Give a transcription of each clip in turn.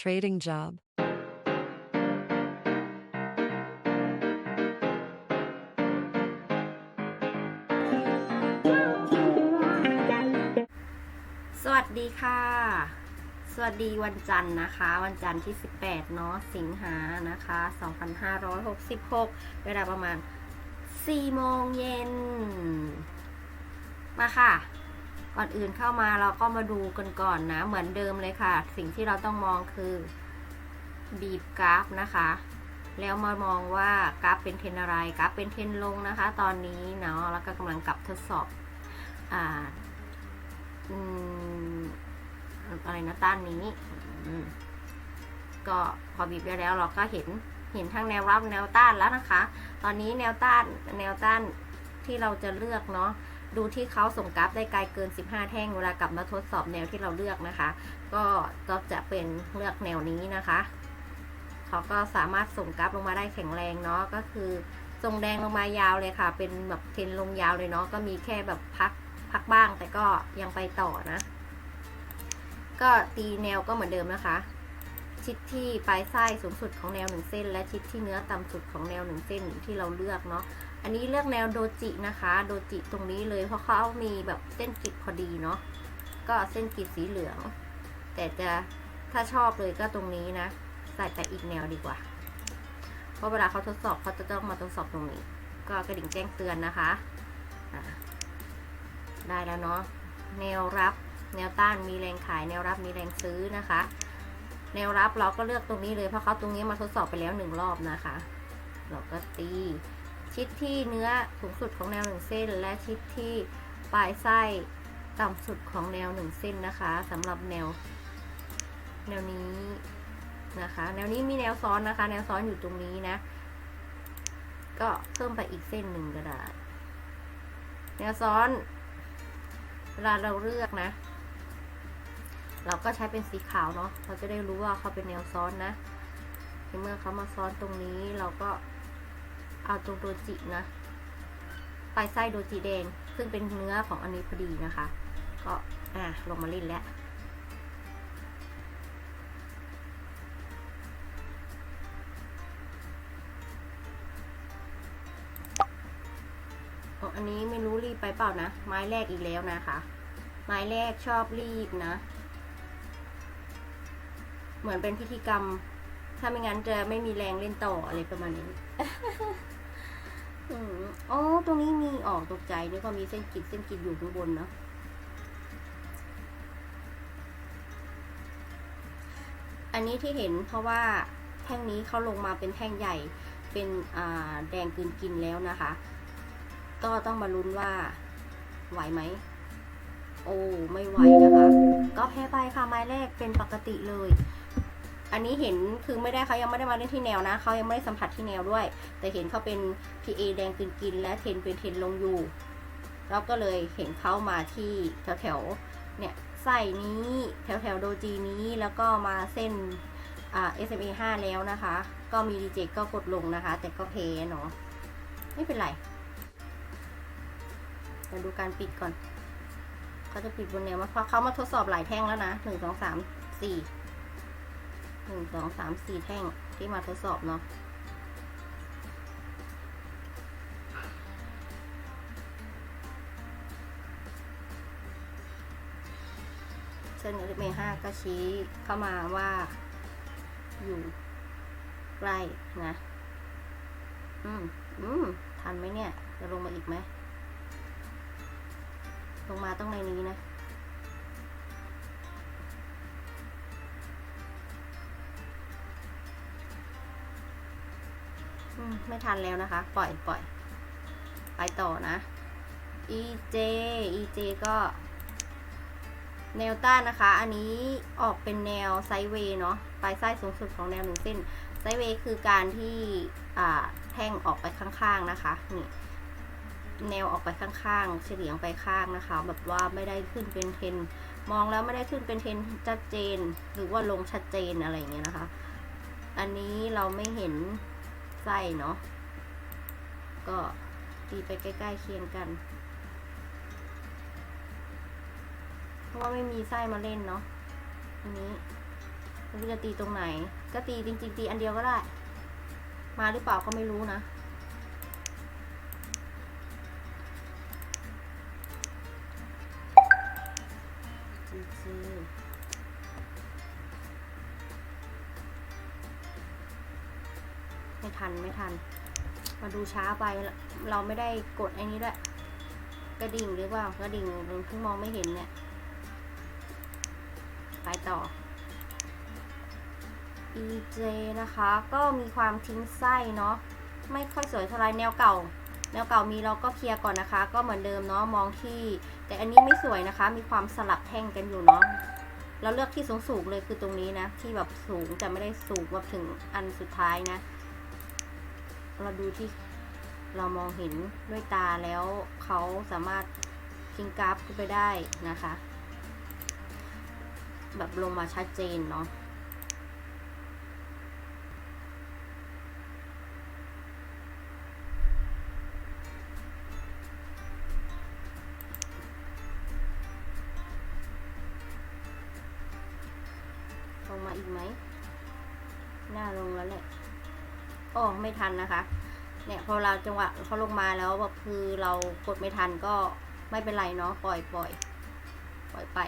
trading job. สวัสดีค่ะ สวัสดีวันจันทร์นะคะ วันจันทร์ที่ 18 เนาะ สิงหานะคะ 2566 เวลาประมาณ 4 โมงเย็น มาค่ะ ก่อนอื่นเข้ามาเราก็มาดูกันก่อนนะ เหมือนเดิมเลยค่ะ สิ่งที่เราต้องมองคือบีบกราฟนะคะ แล้วมามองว่ากราฟเป็นเทรนอะไรกราฟเป็นเทรนลงนะคะ ตอนนี้เนาะแล้วก็กำลังกลับทดสอบอ่าอืมอะไรนะต้านนี้ก็พอบีบได้แล้วเราก็เห็นเห็นทั้งแนวรับแนวต้านแล้วนะคะ ตอนนี้แนวต้านแนวต้านที่เราจะเลือกเนาะ ดูที่เขาส่งกราฟได้ไกลเกิน 15 แท่งเวลากลับมาทดสอบแนวที่เราเลือกนะคะ ก็ก็จะเป็นเลือกแนวนี้นะคะเขาก็สามารถส่งกราฟลงมาได้แข็งแรงเนาะก็คือส่งแดงลงมายาวเลยค่ะ เป็นแบบเทรนลงยาวเลยเนาะก็มีแค่แบบพักพักบ้าง แต่ก็ยังไปต่อนะ ก็ตีแนวก็เหมือนเดิมนะคะ ชิดที่ปลายไส้สูงสุดของแนวหนึ่งเส้น และชิดที่เนื้อต่ำสุดของแนวหนึ่งเส้นที่เราเลือกเนาะ อันนี้เลือกแนวโดจินะคะ โดจิตรงนี้เลยเพราะเขามีแบบเส้นกริดพอดีเนาะก็เส้นกริดสีเหลือง แต่จะถ้าชอบเลยก็ตรงนี้นะ ใส่ไปอีกแนวดีกว่า เพราะเวลาเขาทดสอบเขาจะต้องมาทดสอบตรงนี้ ก็กระดิ่งแจ้งเตือนนะคะได้แล้วเนาะแนวรับแนวต้านมีแรงขาย แนวรับมีแรงซื้อนะคะ แนวรับเราก็เลือกตรงนี้เลยเพราะเขาตรงนี้มาทดสอบไปแล้วหนึ่งรอบนะคะ เราก็ตี ชิดที่เนื้อสูงสุดของแนวหนึ่งเส้น และชิดที่ปลายไส้ต่ำสุดของแนวหนึ่งเส้นนะคะสำหรับแนว แนวนี้นะคะ แนวนี้มีแนวซ้อนนะคะ แนวซ้อนอยู่ตรงนี้นะ ก็เพิ่มไปอีกเส้นหนึ่งก็ได้แนวซ้อนเวลาเราเลือกนะ เราก็ใช้เป็นสีขาวเนาะเราจะได้รู้ว่าเขาเป็นแนวซ้อนนะในเมื่อเขามาซ้อนตรงนี้เราก็ เอาตรงโดจินะปลายไส้โดจิแดง ซึ่งเป็นเนื้อของอันนี้พอดีนะคะ ก็อะลงมาเล่นแล้วอ๋ออันนี้ไม่รู้รีบไปเปล่านะ ไม้แรกอีกแล้วนะคะ ไม้แรกชอบรีบนะ เหมือนเป็นพิธีกรรม ถ้าไม่งั้นจะไม่มีแรงเล่นต่ออะไรประมาณนี้ อ๋อ ตรงนี้มีออกตกใจนี่ก็มีเส้นกิดเส้นกิดอยู่ข้างบนเนาะอันนี้ที่เห็นเพราะว่าแท่งนี้เขาลงมาเป็นแท่งใหญ่เป็นแดงกืนกินแล้วนะคะ ก็ต้องมาลุ้นว่าไหวไหม โอ้ ไม่ไหวนะคะ ก็แพ้ไปค่ะไม้แรกเป็นปกติเลย อันนี้เห็นคือไม่ได้เขายังไม่ได้มาเล่นที่แนวนะเขายังไม่ได้สัมผัสที่แนวด้วย แต่เห็นเขาเป็น PA แดงกินกินและเทนเป็นเทนลงอยู่เราก็เลยเห็นเขามาที่แถวแถวๆเนี่ยไส้นี้แถวแถวๆโดจีนี้แล้วก็มาเส้นอ่า SMA 5 แล้วนะคะ ก็มีดีเจก็กดลงนะคะ แต่ก็เพเนาะไม่เป็นไรมาดูการปิดก่อนเขาจะปิดบนแนวมาเพราะเขามาทดสอบหลายแท่งแล้วนะหนึ่งสองสามสี่ หนึ่งสองสามสี่แท่งที่มาทดสอบเนาะเส้นเมห้าก็ชี้เข้ามาว่า อยู่ใกล้นะ อืม อืม ทันไหมเนี่ย จะลงมาอีกไหม ลงมาต้องในนี้นะ ไม่ทันแล้วนะคะ ปล่อยปล่อย ไปต่อนะ EJ EJ ก็แนวต้านนะคะ อันนี้ออกเป็นแนวไซเวย์เนาะ ปลายไส้สูงสุดของแนวหนึ่งเส้น ไซเวย์คือการที่แท่งออกไปข้างๆนะคะ นี่ แนวออกไปข้างๆ เฉลียงไปข้างนะคะ แบบว่าไม่ได้ขึ้นเป็นเทน มองแล้วไม่ได้ขึ้นเป็นเทนชัดเจน หรือว่าลงชัดเจนอะไรอย่างเงี้ยนะคะ อันนี้เราไม่เห็น ไส้เนาะ ก็ตีไปใกล้ๆเคียงกัน เพราะว่าไม่มีไส้มาเล่นเนาะ อันนี้เราจะตีตรงไหน ก็ตีจริงๆตีอันเดียวก็ได้ มาหรือเปล่าก็ไม่รู้นะ ไม่ทันไม่ทัน มาดูช้าไปเราไม่ได้กดไอ้นี้ด้วยกระดิ่งหรือเปล่ากระดิ่งมันเพิ่งมองไม่เห็นเนี่ย ไปต่อ EJ นะคะ ก็มีความทิ้งไส้เนาะไม่ค่อยสวยเท่าไรแนวเก่า แนวเก่ามีเราก็เคลียร์ก่อนนะคะ ก็เหมือนเดิมเนาะมองที่ แต่อันนี้ไม่สวยนะคะ มีความสลับแท่งกันอยู่เนาะเราเลือกที่สูงสูงเลยคือตรงนี้นะ ที่แบบสูงแต่ไม่ได้สูงแบบถึงอันสุดท้ายนะ เราดูที่เรามองเห็นด้วยตาแล้วเขาสามารถทิ้งกราฟขึ้นไปได้นะคะ แบบลงมาชัดเจนเนาะ โอ้ไม่ทันนะคะ เนี่ยพอเราจังหวะเขาลงมาแล้วแบบคือเรากดไม่ทันก็ไม่เป็นไรเนาะปล่อยปล่อยปล่อยไป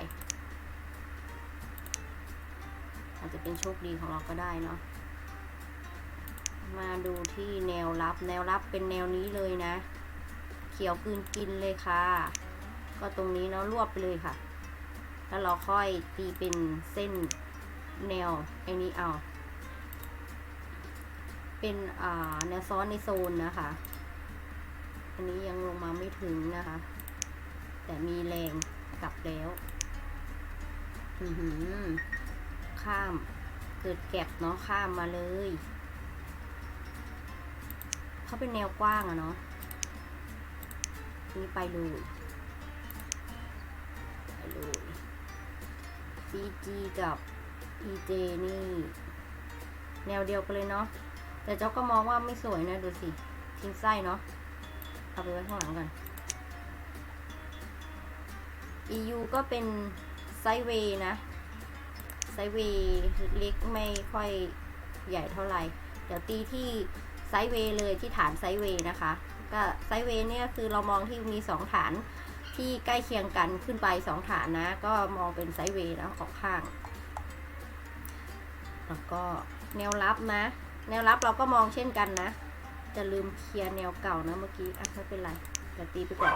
อาจจะเป็นโชคดีของเราก็ได้เนาะมาดูที่แนวรับแนวรับเป็นแนวนี้เลยนะ เขียวกืนกินเลยค่ะ ก็ตรงนี้เนาะรวบไปเลยค่ะ แล้วเราค่อยตีเป็นเส้นแนวไอ้นี้เอา เป็นอ่าแนวซ้อนในโซนนะคะ อันนี้ยังลงมาไม่ถึงนะคะ แต่มีแรงกลับแล้วอือหือข้ามเกิดแก็บเนาะข้ามมาเลยเขาเป็นแนวกว้างอะเนาะนี่ไปเลยไปเลย CG กับ EJ นี่ แนวเดียวกันเลยเนาะ แต่เจ้าก็มองว่าไม่สวยนะ ดูสิ ทิ้งไส้เนาะ เอาไปไว้ข้างหลังก่อน EU ก็เป็นไซเวย์นะ ไซเวย์เล็กไม่ค่อยใหญ่เท่าไหร่ เดี๋ยวตีที่ไซเวย์เลยที่ฐานไซเวย์นะคะ ก็ไซเวย์เนี่ยคือเรามองที่มีสองฐานที่ใกล้เคียงกันขึ้นไปสองฐานนะ ก็มองเป็นไซเวย์แล้วของข้าง แล้วก็แนวรับนะ แนวรับเราก็มองเช่นกันนะ จะลืมเคลียร์แนวเก่านะเมื่อกี้อะไม่เป็นไรเดี๋ยวตีไปก่อน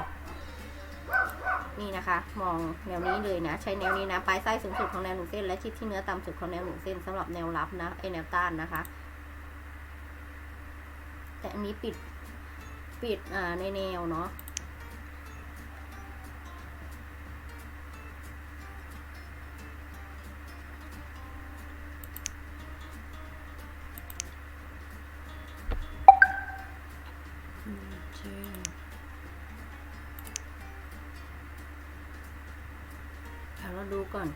นี่นะคะ มองแนวนี้เลยนะ ใช้แนวนี้นะปลายไส้สูงสุดของแนวหนึ่งเส้น และชิดที่เนื้อต่ำสุดของแนวหนึ่งเส้นสำหรับแนวรับนะไอแนวต้านนะคะ แต่อันนี้ปิดปิดอ่าในแนวเนาะ เราดูก่อน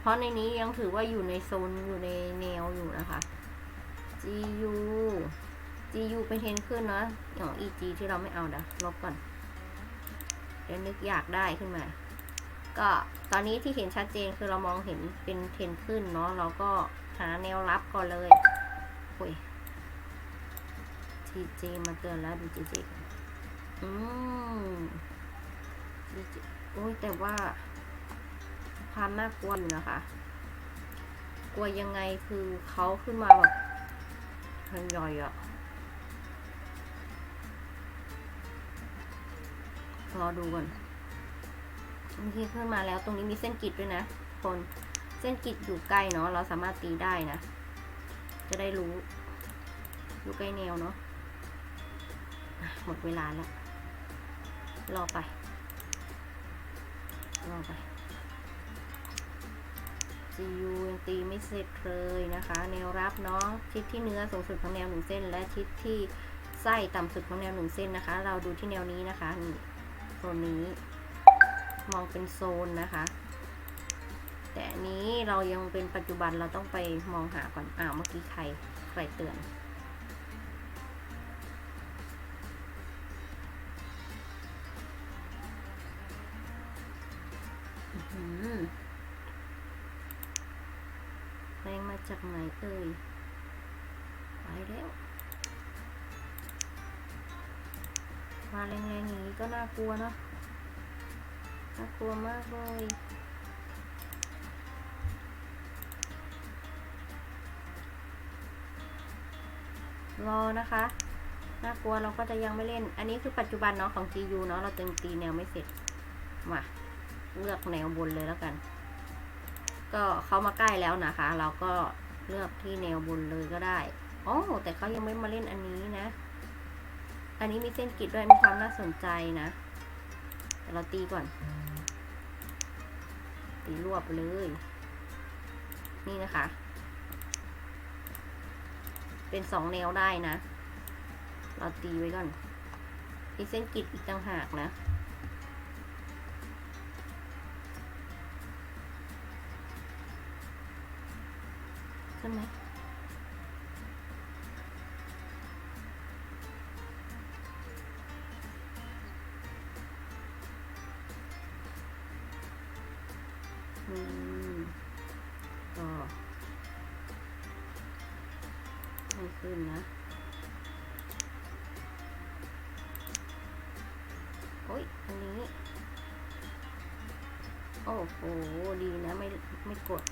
เพราะในนี้ยังถือว่าอยู่ในโซนอยู่ในแนวอยู่นะคะ GU GU เป็นเทรนขึ้นเนาะอย่าง EG ที่เราไม่เอาเดี๋ยวลบก่อน เดี๋ยวนึกอยากได้ขึ้นมา ก็ตอนนี้ที่เห็นชัดเจนคือเรามองเห็นเป็นเทรนขึ้นเนาะเราก็หาแนวรับก่อนเลยโอ้ย TJ มาเตือนแล้วดู TJ ก่อนอืม TJ โอ้ยแต่ว่า ความน่ากลัวอยู่นะคะ กลัวยังไงคือเขาขึ้นมาแบบทันย่อยอะรอดูก่อนเมื่อกี้ขึ้นมาแล้วตรงนี้มีเส้นกรีดด้วยนะคนเส้นกรีดอยู่ใกล้เนาะเราสามารถตีได้นะ จะได้รู้ อยู่ใกล้แนวเนาะหมดเวลาแล้ว รอไป รอไป GU ยังตีไม่เสร็จเลยนะคะ แนวรับเนาะชิดที่เนื้อสูงสุดของแนวหนึ่งเส้น และชิดที่ไส้ต่ำสุดของแนวหนึ่งเส้นนะคะ เราดูที่แนวนี้นะคะนี่โซนนี้มองเป็นโซนนะคะ แต่นี้เรายังเป็นปัจจุบันเราต้องไปมองหาก่อนอ้าวเมื่อกี้ใครใครเตือน มาจากไหนเอ่ยไปแล้ว มาแรงๆอย่างนี้ก็น่ากลัวเนาะน่ากลัวมากเลยรอนะคะ น่ากลัวเราก็จะยังไม่เล่น อันนี้คือปัจจุบันเนาะของ GU เนาะเราตึงตีแนวไม่เสร็จ มา เลือกแนวบนเลยแล้วกัน ก็เขามาใกล้แล้วนะคะ เราก็เลือกที่แนวบนเลยก็ได้โอ้แต่เขายังไม่มาเล่นอันนี้นะ อันนี้มีเส้นกรีดด้วยมีความน่าสนใจนะแต่เราตีก่อน ตีรวบเลย นี่นะคะ เป็นสองแนวได้นะ เราตีไว้ก่อนมีเส้นกรีดอีกต่างหากนะ ช่ไหมอืมก็ไม่ขึ้นนะโอ้ย อันนี้ โอ้โห ดีนะ ไม่ ไม่กด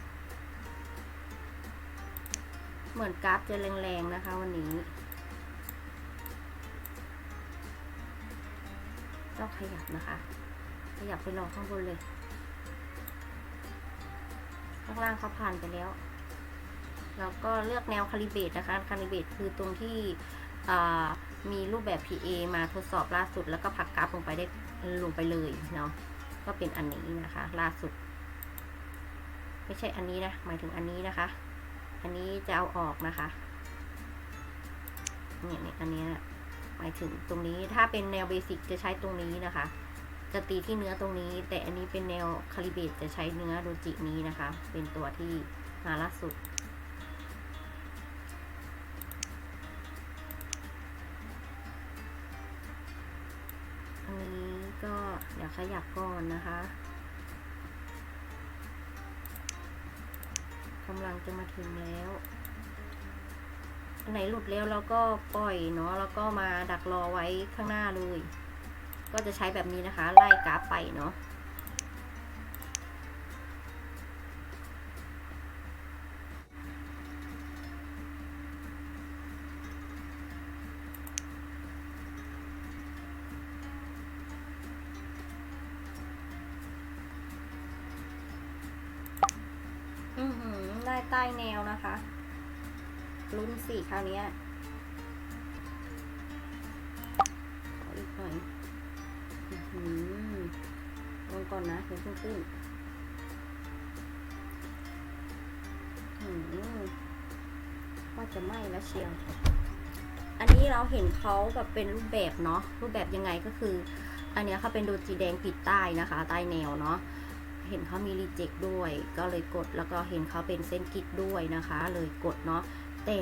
เหมือนกราฟจะแรงๆนะคะวันนี้ ต้องขยับนะคะ ขยับไปรอข้างบนเลย ข้างล่างเขาผ่านไปแล้ว แล้วก็เลือกแนวคาลิเบตนะคะ คาลิเบตคือตรงที่มีรูปแบบ PA มาทดสอบล่าสุด แล้วก็ผลักกราฟลงไปได้ลงไปเลยเนาะ ก็เป็นอันนี้นะคะ ล่าสุด ไม่ใช่อันนี้นะ หมายถึงอันนี้นะคะ อันนี้จะเอาออกนะคะเนี่ยอันเนี้ยหมายถึงตรงนี้ถ้าเป็นแนวเบสิกจะใช้ตรงนี้นะคะ จะตีที่เนื้อตรงนี้ แต่อันนี้เป็นแนวคาลิเบตจะใช้เนื้อโดจินี้นะคะ เป็นตัวที่มาล่าสุดอันนี้ก็เดี๋ยวขยับก่อนนะคะ กำลังจะมาถึงแล้วอันไหนหลุดแล้วเราก็ปล่อยเนาะแล้วก็มาดักรอไว้ข้างหน้าเลย ก็จะใช้แบบนี้นะคะ ไล่กราฟไปเนาะ ก่อนนะเดี๋ยวขึ้นขึ้นว่าจะไหม้แล้วเชียวอันนี้เราเห็นเขาแบบเป็นรูปแบบเนาะรูปแบบยังไงก็คือ อันเนี้ยเขาเป็นโดจีแดงปิดใต้นะคะ ใต้แนวเนาะเห็นเขามีรีเจ็คด้วย ก็เลยกดแล้วก็เห็นเขาเป็นเส้นกิดด้วยนะคะ เลยกดเนาะแต่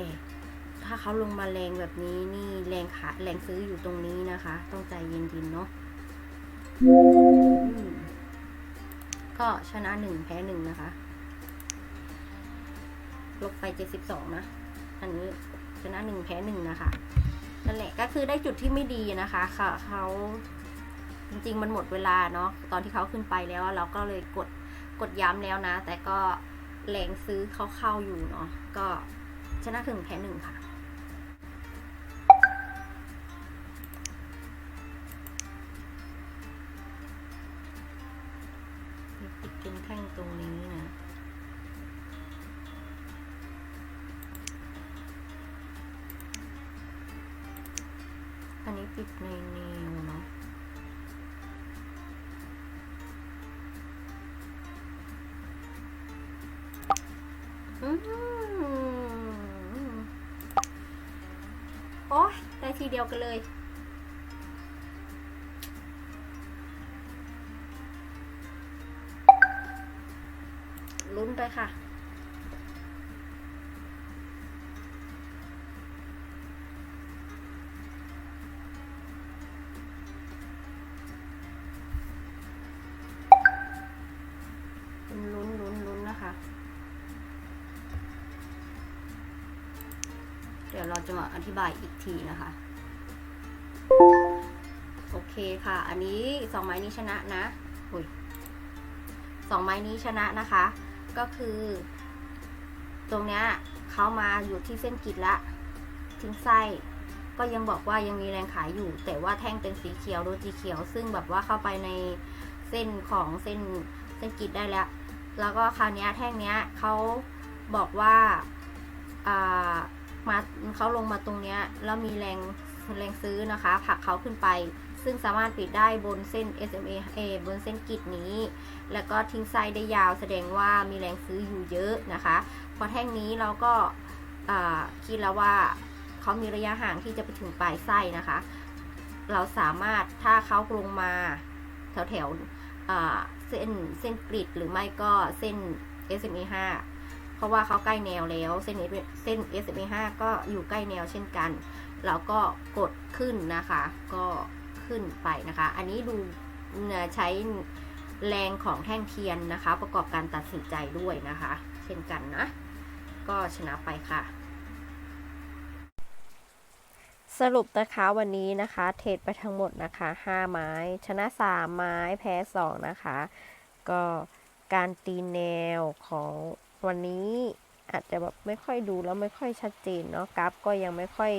ถ้าเขาลงมาแรงแบบนี้นี่แรงขาแรงซื้ออยู่ตรงนี้นะคะ ต้องใจเย็นๆเนาะ ก็ชนะหนึ่งแพ้หนึ่งนะคะ ลบไปเจ็ดสิบสองนะ อันนี้ชนะหนึ่งแพ้หนึ่งนะคะนั่นแหละก็คือได้จุดที่ไม่ดีนะคะค่ะเขาจริง ๆ มันหมดเวลาเนาะตอนที่เขาขึ้นไปแล้วเราก็เลยกดกดย้ำแล้วนะ แต่ก็แรงซื้อเขาเข้าอยู่เนาะก็ชนะถึงแพ้หนึ่งค่ะ อันนี้ปิดในแนวเนาะโอ้ยได้ทีเดียวกันเลย เราจะมาอธิบายอีกทีนะคะ โอเคค่ะ อันนี้สองไม้นี้ชนะนะอุ้ยสองไม้นี้ชนะนะคะ ก็คือ ตรงเนี้ยเขามาอยู่ที่เส้นกิดละทิ้งไส้ก็ยังบอกว่ายังมีแรงขายอยู่ แต่ว่าแท่งเป็นสีเขียวโดจีเขียว ซึ่งแบบว่าเข้าไปในเส้นของเส้นเส้นกิดได้แล้ว แล้วก็คราวเนี้ยแท่งเนี้ยเขาบอกว่าอ่า มาเขาลงมาตรงเนี้ยแล้วมีแรงแรงซื้อนะคะผลักเขาขึ้นไป ซึ่งสามารถปิดได้บนเส้น SMA A บนเส้นกิดนี้ แล้วก็ทิ้งไส้ได้ยาวแสดงว่ามีแรงซื้ออยู่เยอะนะคะ พอแท่งนี้เราก็คิดแล้วว่าเขามีระยะห่างที่จะไปถึงปลายไส้นะคะ เราสามารถถ้าเขาลงมาแถวแถวเส้นเส้นกริดหรือไม่ก็เส้น SMA 5 เพราะว่าเขาใกล้แนวแล้วเส้นเส้น s m 5ก็อยู่ใกล้แนวเช่นกันเราก็กดขึ้นนะคะ ก็ขึ้นไปนะคะ อันนี้ดูใช้แรงของแท่งเทียนนะคะ ประกอบการตัดสินใจด้วยนะคะ เช่นกันนะ ก็ชนะไปค่ะ สรุปนะคะวันนี้นะคะ เทรดไปทั้งหมดนะคะ 5 ไม้ ชนะ 3 ไม้แพ้ 2 นะคะ ก็การตีแนวของ วันนี้อาจจะแบบไม่ค่อยดูแล้วไม่ค่อยชัดเจนเนาะกราฟก็ยังไม่ค่อย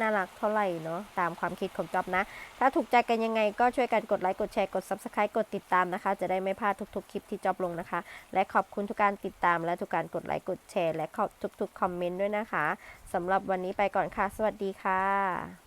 น่ารักเท่าไหร่เนาะตามความคิดของจอบนะ ถ้าถูกใจกันยังไงก็ช่วยกันกดไลค์กดแชร์กด Subscribe กดติดตามนะคะ จะได้ไม่พลาดทุกๆ คลิปที่จอบลงนะคะ และขอบคุณทุกการติดตามและทุกการกดไลค์กดแชร์และขอบทุกๆคอมเมนต์ด้วยนะคะสำหรับวันนี้ไปก่อนค่ะ สวัสดีค่ะ